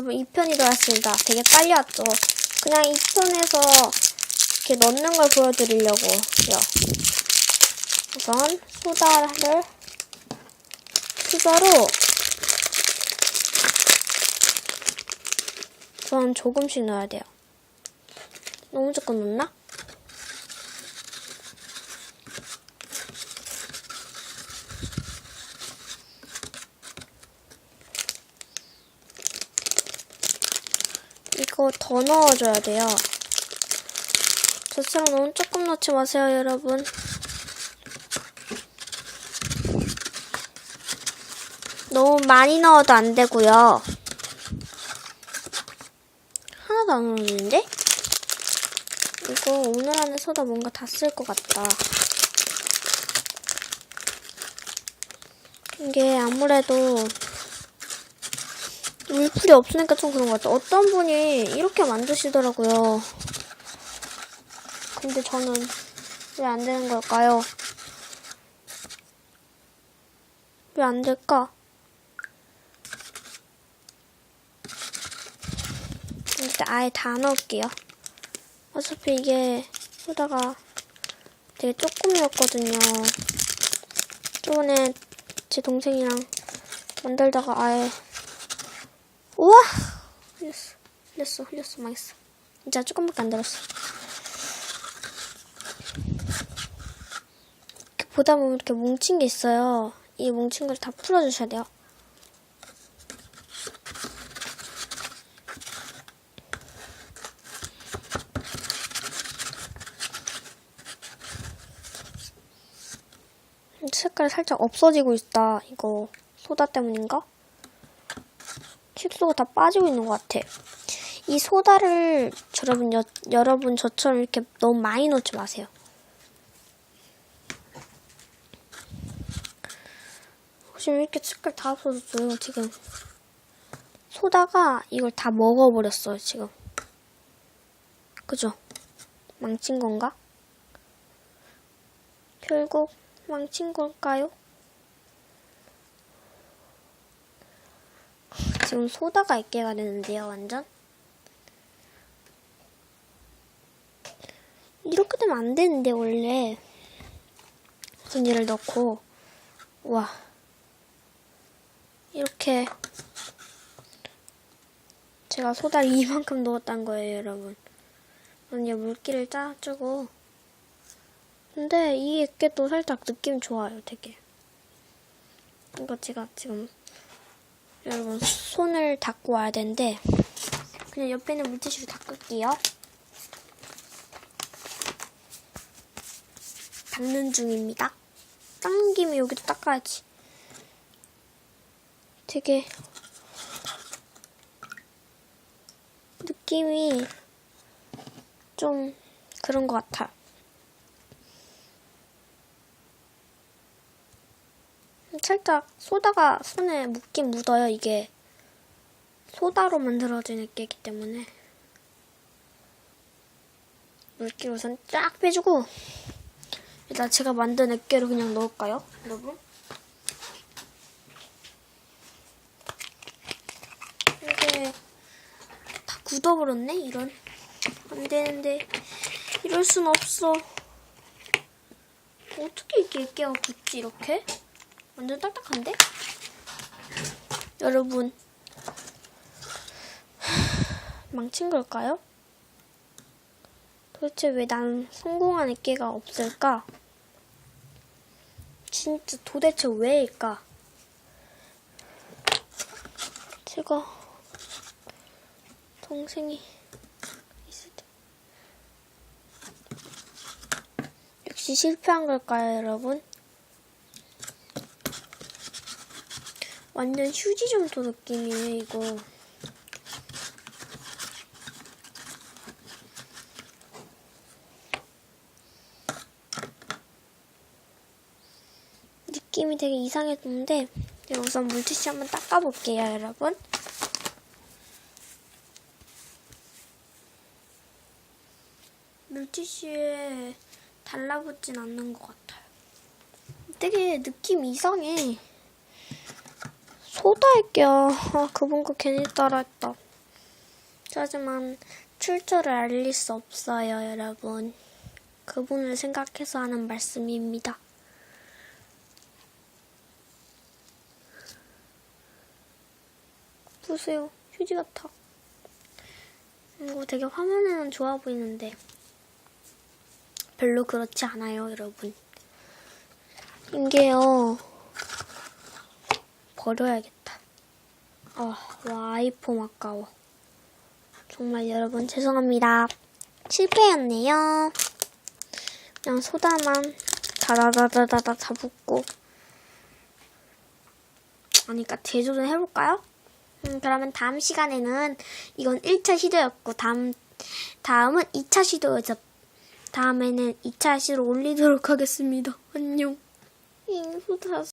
여러분 2편이 들어왔습니다. 되게 빨리 왔죠. 그냥 2편에서 이렇게 넣는 걸 보여드리려고요. 우선 소다를 수저로 우선 조금씩 넣어야 돼요. 너무 조금 넣나? 이거 더 넣어줘야 돼요. 저처럼 너무 조금 넣지 마세요, 여러분. 너무 많이 넣어도 안 되고요. 하나도 안 넣었는데? 이거 오늘 안에 소다 뭔가 다 쓸 것 같다. 이게 아무래도 물풀이 없으니까 좀 그런 것 같아. 어떤 분이 이렇게 만드시더라고요. 근데 저는 왜 안 되는 걸까요? 왜 안 될까? 일단 아예 다 넣을게요. 어차피 이게 소다가 되게 조금이었거든요. 저번에 제 동생이랑 만들다가 아예 우와! 흘렸어. 흘렸어. 흘렸어. 망했어. 진짜 조금밖에 안 들었어. 이렇게 보다 보면 이렇게 뭉친 게 있어요. 이 뭉친 걸 다 풀어주셔야 돼요. 색깔이 살짝 없어지고 있다. 이거 소다 때문인가? 색소가 다 빠지고 있는 것 같아. 이 소다를 여러분 여, 여러분 저처럼 이렇게 너무 많이 넣지 마세요. 지금 이렇게 색깔 다 없어졌어요. 지금 소다가 이걸 다 먹어버렸어요. 지금 그죠? 망친 건가? 결국 망친 걸까요? 지금 소다가 있게가 되는데요, 완전. 이렇게 되면 안 되는데, 원래. 우선 얘를 넣고, 와. 이렇게. 제가 소다를 이만큼 넣었단 거예요, 여러분. 이제 물기를 짜주고. 근데 이 액계도 살짝 느낌 좋아요, 되게. 이거 제가 지금 여러분 손을 닦고 와야 되는데 그냥 옆에 있는 물티슈로 닦을게요. 닦는 중입니다. 닦는 김에 여기도 닦아야지. 되게 느낌이 좀 그런 것 같아. 살짝 소다가 손에 묻긴 묻어요, 이게. 소다로 만들어진 액계이기 때문에. 물기를 우선 쫙 빼주고, 일단 제가 만든 액계를 그냥 넣을까요, 여러분? 이게 다 굳어버렸네, 이런. 안 되는데, 이럴 순 없어. 어떻게 이렇게 액계가 굳지, 이렇게? 완전 딱딱한데? 여러분 망친 걸까요? 도대체 왜 난 성공한 액계가 없을까? 진짜 도대체 왜일까? 제가 동생이 있을 때 역시 실패한 걸까요, 여러분? 완전 휴지 점토 느낌이에요, 이거. 느낌이 되게 이상했는데 우선 물티슈 한번 닦아볼게요, 여러분. 물티슈에 달라붙진 않는 것 같아요. 되게 느낌 이상해. 소다 할게요. 아, 그분 거 괜히 따라했다. 하지만 출처를 알릴 수 없어요, 여러분. 그분을 생각해서 하는 말씀입니다. 보세요. 휴지 같아. 이거 되게 화면에는 좋아 보이는데 별로 그렇지 않아요, 여러분. 이게요. 버려야겠다. 아, 와, 아이폰 아까워. 정말 여러분 죄송합니다. 실패였네요. 그냥 소다만 다다다다다다 다 붓고. 그러니까 제조 좀 해볼까요? 음, 그러면 다음 시간에는 이건 1차 시도였고 다음 다음은 2차 시도여서 다음에는 2차 시도 올리도록 하겠습니다. 안녕. 잉 소다